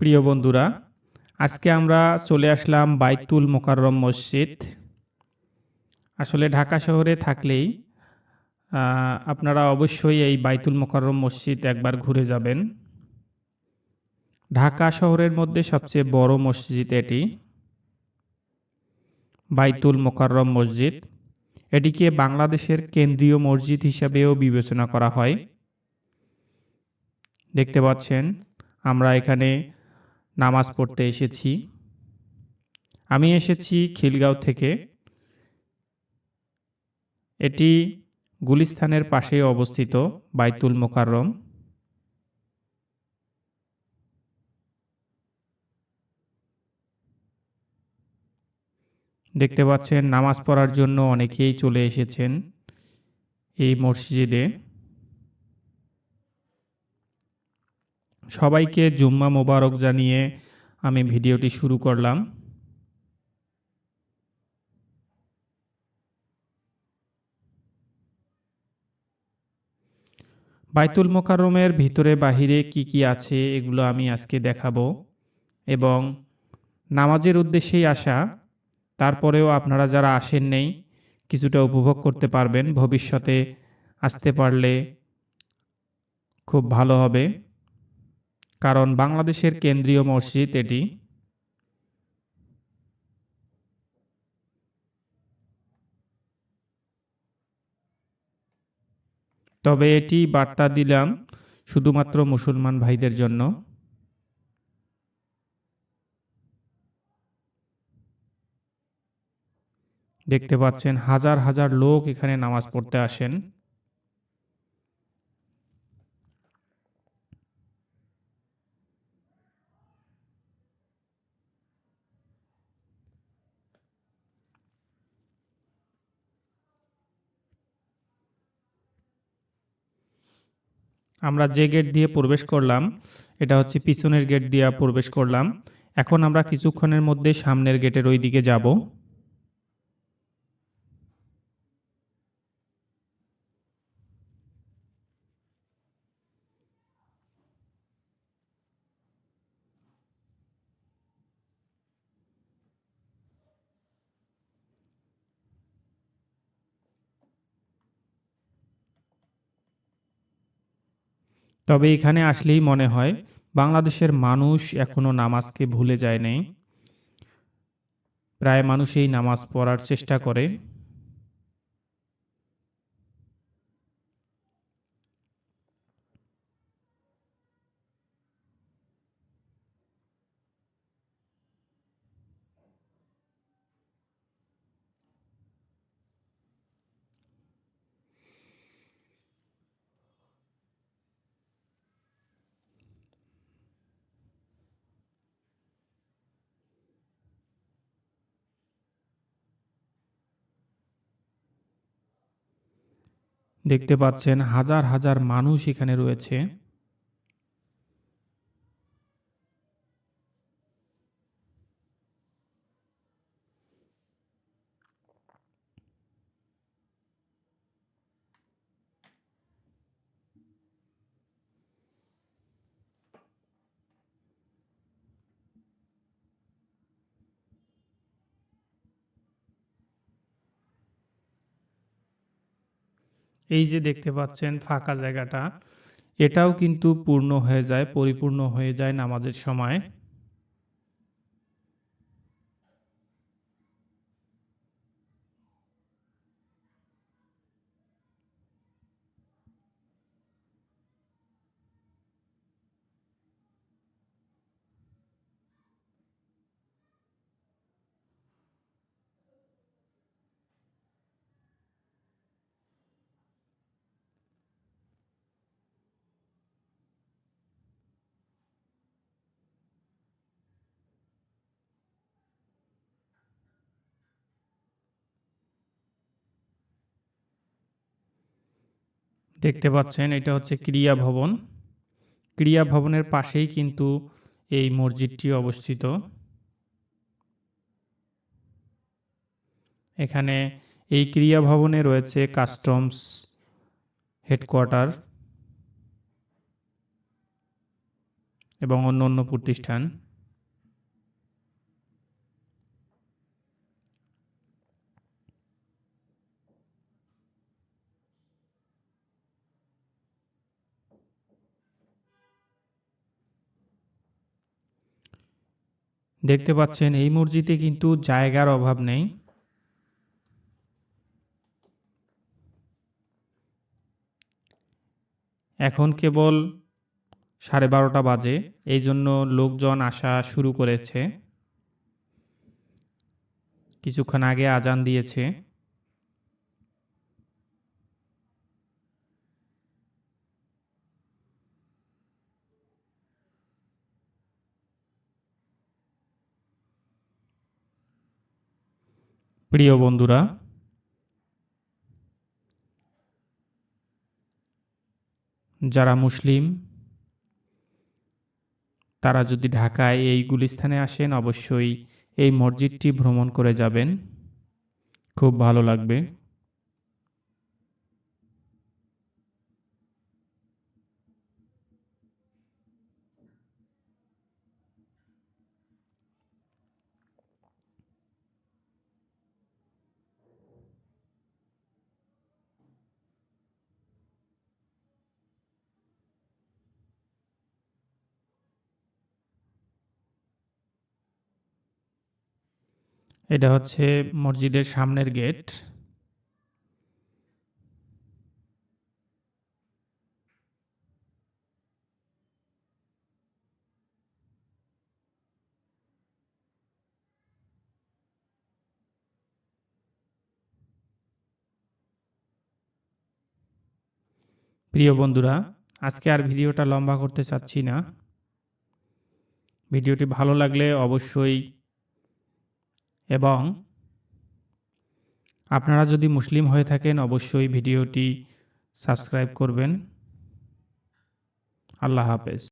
প্রিয় বন্ধুরা, আজকে আমরা চলে আসলাম বাইতুল মোকাররম মসজিদ। আসলে ঢাকা শহরে থাকলেই আপনারা অবশ্যই এই বাইতুল মোকাররম মসজিদ একবার ঘুরে যাবেন। ঢাকা শহরের মধ্যে সবচেয়ে বড় মসজিদ এটি, বাইতুল মোকাররম মসজিদ। এটিকে বাংলাদেশের কেন্দ্রীয় মসজিদ হিসাবেও বিবেচনা করা হয়। দেখতে পাচ্ছেন, আমরা এখানে নামাজ পড়তে এসেছি। আমি এসেছি খিলগাঁও থেকে। এটি গুলিস্তানের পাশে অবস্থিত বাইতুল মোকাররম। দেখতে পাচ্ছেন, নামাজ পড়ার জন্য অনেকেই চলে এসেছেন এই মসজিদে। সবাইকে জুম্মা মোবারক জানিয়ে আমি ভিডিওটি শুরু করলাম। বাইতুল মোকাররমের ভিতরে বাহিরে কি কি আছে এগুলো আমি আজকে দেখাবো এবং নামাজের উদ্দেশ্যেই আসা, তারপরেও আপনারা যারা আসেন নেই, কিছুটা উপভোগ করতে পারবেন। ভবিষ্যতে আসতে পারলে খুব ভালো হবে। কারণ বাংলাদেশের কেন্দ্রীয় মসজিদ এটি। তবে এটি বার্তা দিলাম শুধুমাত্র মুসলমান ভাইদের জন্য। দেখতে পাচ্ছেন হাজার হাজার লোক এখানে নামাজ পড়তে আসেন। আমরা যে গেট দিয়ে প্রবেশ করলাম, এটা হচ্ছে পিছনের গেট দিয়ে প্রবেশ করলাম। এখন আমরা কিছুক্ষণের মধ্যে সামনের গেটের ওই দিকে যাব। তবে এখানে আসলেই মনে হয় বাংলাদেশের মানুষ এখনও নামাজকে ভুলে যায় নাই। প্রায় মানুষই নামাজ পড়ার চেষ্টা করে। দেখতে পাচ্ছেন হাজার হাজার মানুষ এখানে রয়েছে। এই যে দেখতে পাচ্ছেন ফাঁকা জায়গাটা, এটাও কিন্তু পূর্ণ হয়ে যায়, পরিপূর্ণ হয়ে যায় নামাজের সময়। দেখতে পাচ্ছেন, এটা হচ্ছে ক্রিয়া ভবন। ক্রিয়া ভবনের পাশেই কিন্তু এই মসজিদটি অবস্থিত। এখানে এই ক্রিয়া ভবনে রয়েছে কাস্টমস হেডকোয়ার্টার এবং অন্য অন্য প্রতিষ্ঠান। দেখতে পাচ্ছেন, এই মসজিদে কিন্তু জায়গার অভাব নেই। এখন কেবল সাড়ে বারোটা বাজে, এই জন্য লোকজন আসা শুরু করেছে। কিছুক্ষণ আগে আজান দিয়েছে। প্রিয় বন্ধুরা, যারা মুসলিম, তারা যদি ঢাকায় এই গুলিস্থানে আসেন, অবশ্যই এই মসজিদটি ভ্রমণ করে যাবেন। খুব ভালো লাগবে। এটা হচ্ছে মসজিদের সামনের গেট। প্রিয় বন্ধুরা, আজকে আর ভিডিওটা লম্বা করতে চাচ্ছি না। ভিডিওটি ভালো লাগলে অবশ্যই এবং আপনারা যদি মুসলিম হয়ে থাকেন অবশ্যই ভিডিওটি সাবস্ক্রাইব করবেন। আল্লাহ হাফেজ।